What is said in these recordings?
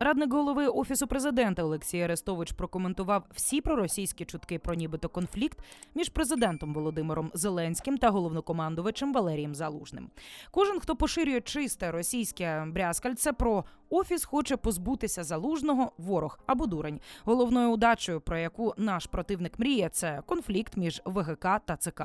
Радник голови офісу президента Олексій Арестович прокоментував всі проросійські чутки про нібито конфлікт між президентом Володимиром Зеленським та головнокомандувачем Валерієм Залужним. Кожен, хто поширює чисте російське брязкальце про офіс, хоче позбутися залужного ворог або дурень. Головною удачею, про яку наш противник мріє, це конфлікт між ВГК та ЦК.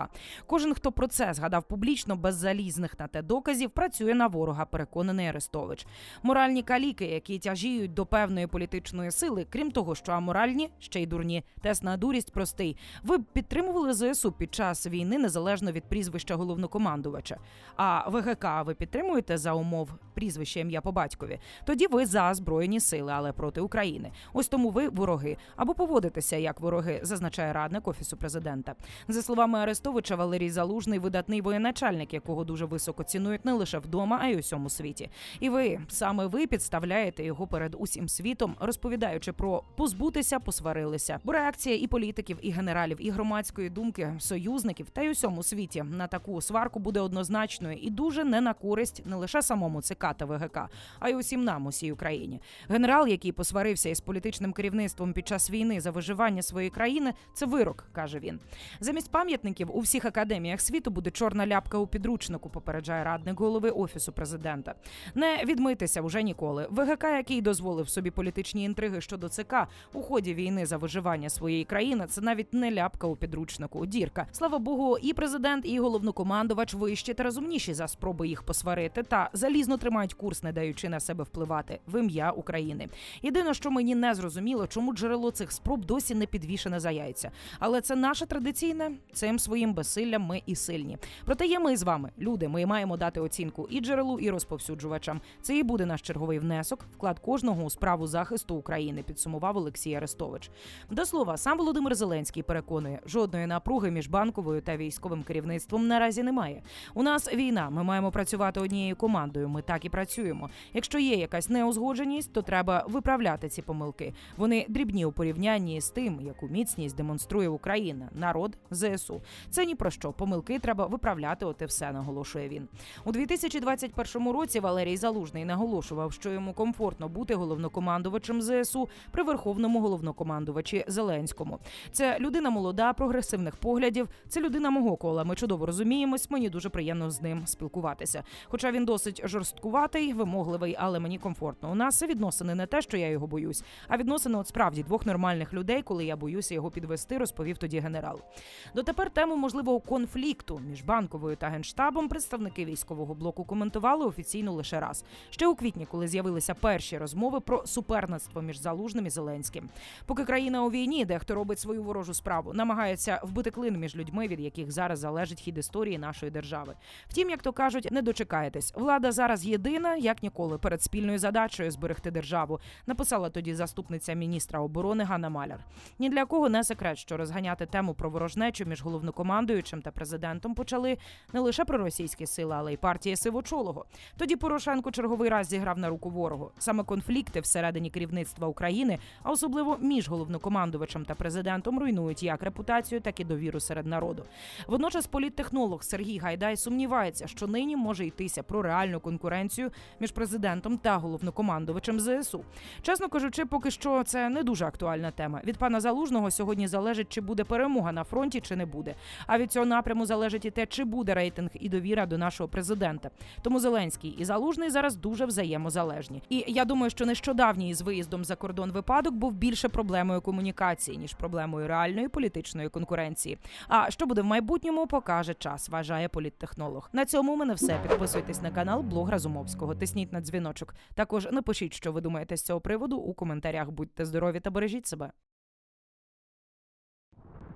Кожен, хто про це згадав публічно без залізних на те доказів, працює на ворога. Переконаний Арестович. Моральні каліки, які тяжіють до певної політичної сили, крім того, що аморальні, ще й дурні. Тест на дурість простий. Ви б підтримували ЗСУ під час війни незалежно від прізвища головнокомандувача. А ВГК ви підтримуєте за умов прізвища ім'я по батькові? Тоді ви за збройні сили, але проти України. Ось тому ви вороги або поводитеся як вороги, зазначає радник офісу президента. За словами Арестовича, Валерій Залужний видатний воєначальник, якого дуже високо цінують не лише вдома, а й у всьому світі. І ви саме ви підставляєте його перед усім світом, розповідаючи про позбутися, посварилися. Бо реакція і політиків, і генералів, і громадської думки, союзників та й усьому світі на таку сварку буде однозначною і дуже не на користь не лише самому ЦК та ВГК, а й усім нам, усій Україні. Генерал, який посварився із політичним керівництвом під час війни за виживання своєї країни, це вирок, каже він. Замість пам'ятників у всіх академіях світу буде чорна ляпка у підручнику, попереджає радник голови офісу президента. Не відмитися вже ніколи. ВГК, який дозволив собі політичні інтриги щодо ЦК у ході війни за виживання своєї країни, це навіть не ляпка у підручнику. Дірка. Слава Богу, і президент, і головнокомандувач вищі та розумніші за спроби їх посварити та залізно тримають курс, не даючи на себе впливати в ім'я України. Єдине, що мені не зрозуміло, чому джерело цих спроб досі не підвішене за яйця. Але це наше традиційне, цим своїм безсиллям ми і сильні. Проте є ми з вами, люди. Ми маємо дати оцінку і джерелу, і розповсюджувачам. Це і буде наш черговий внесок, вклад кожного у справу захисту України. Підсумував Олексій Арестович. До слова, сам Володимир Зеленський переконує, жодної напруги між банковою та військовим керівництвом наразі немає. У нас війна. Ми маємо працювати однією командою. Ми так і працюємо. Якщо є якась неузгодженість, то треба виправляти ці помилки. Вони дрібні у порівнянні з тим, яку міцність демонструє Україна, народ, ЗСУ. Це ні про що. Помилки треба виправляти. От і все наголошує він. У 2021 році Валерій Залужний наголошував, що йому комфортно бути головнокомандувачем ЗСУ при верховному головнокомандувачі Зеленському. Це людина молода, прогресивних поглядів. Це людина мого кола. Ми чудово розуміємось. Мені дуже приємно з ним спілкуватися. Хоча він досить жорсткуватий, вимогливий, але мені комфортно. У нас відносини не те, що я його боюсь, а відносини от справді двох нормальних людей, коли я боюся його підвести, розповів тоді генерал. Дотепер тему можливого конфлікту між банковою та генштабом представники військового блоку коментували офіційно лише раз. Ще у квітні, коли з'явилися перші розмови про суперництво між Залужним і Зеленським. Поки країна у війні, де хто робить свою ворожу справу, намагається вбити клин між людьми, від яких зараз залежить хід історії нашої держави. Втім, як то кажуть, не дочекаєтесь. Влада зараз єдина, як ніколи, перед спільною задачею зберегти державу. Написала тоді заступниця міністра оборони Ганна Маляр. Ні для кого не секрет, що розганяти тему про ворожнечу між головнокомандуючим та президентом почали не лише проросійські сили, але й партія Сивочолого. Тоді Порошенко черговий раз зіграв на руку ворогу. Саме конфлікти всередині керівництва України, а особливо між головнокомандувачем та президентом, руйнують як репутацію, так і довіру серед народу. Водночас політтехнолог Сергій Гайдай сумнівається, що нині може йтися про реальну конкуренцію між президентом та головнокомандувачем ЗСУ. Чесно кажучи, поки що це не дуже актуальна тема. Від пана Залужного сьогодні залежить, чи буде перемога на фронті, чи не буде. А від цього напряму залежить і те, чи буде рейтинг і довіра до нашого президента. Тому Зеленський і Залужний зараз дуже взаємозалежні. І я думаю, що нещодавній з виїздом за кордон випадок був більше проблемою комунікації ніж проблемою реальної політичної конкуренції. А що буде в майбутньому, покаже час. Вважає політтехнолог. На цьому у мене все. Підписуйтесь на канал Блог Разумовського. Тисніть на дзвіночок. Також напишіть, що ви думаєте з цього приводу у коментарях. Будьте здорові та бережіть себе.